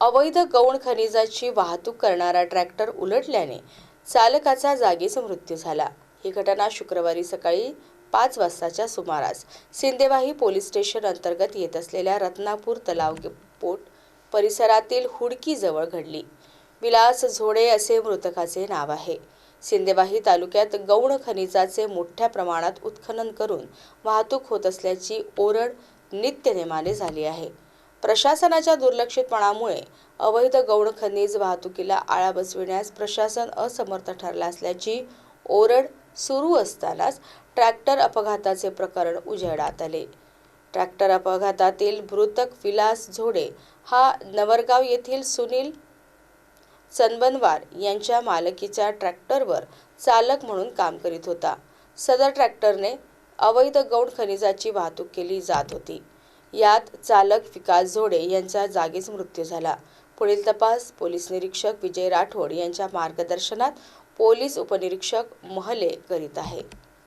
अवैध गौण खनिजाची वाहतूक करणारा ट्रॅक्टर उलटल्याने चालकाचा जागीच मृत्यू झाला. ही घटना शुक्रवारी सकाळी पाच वाजताच्या सुमारास सिंदेवाही पोलीस स्टेशन अंतर्गत येत असलेल्या रत्नापूर तलाव पोट परिसरातील हुडकीजवळ घडली. विलास झोडे असे मृतकाचे नाव आहे. सिंदेवाही तालुक्यात गौण खनिजाचे मोठ्या प्रमाणात उत्खनन करून वाहतूक होत असल्याची ओरड नित्यनेमाने झाली आहे. प्रशासनाच्या दुर्लक्षितपणामुळे अवैध गौण खनिज वाहतुकीला आळा बसविण्यास प्रशासन असमर्थ ठरला असल्याची ओरड सुरू असतानाच ट्रॅक्टर अपघाताचे प्रकरण उजेडात आले. ट्रॅक्टर अपघातातील मृतक विलास झोडे हा नवरगाव येथील सुनील चनबनवार यांच्या मालकीच्या ट्रॅक्टरवर चालक म्हणून काम करीत होता. सदर ट्रॅक्टरने अवैध गौण खनिजाची वाहतूक केली जात होती. यात चालक विकास झोडे यांचा जागीच मृत्यू झाला. पुढील तपास पोलीस निरीक्षक विजय राठोड यांच्या मार्गदर्शनात पोलीस उपनिरीक्षक महले करीत आहे.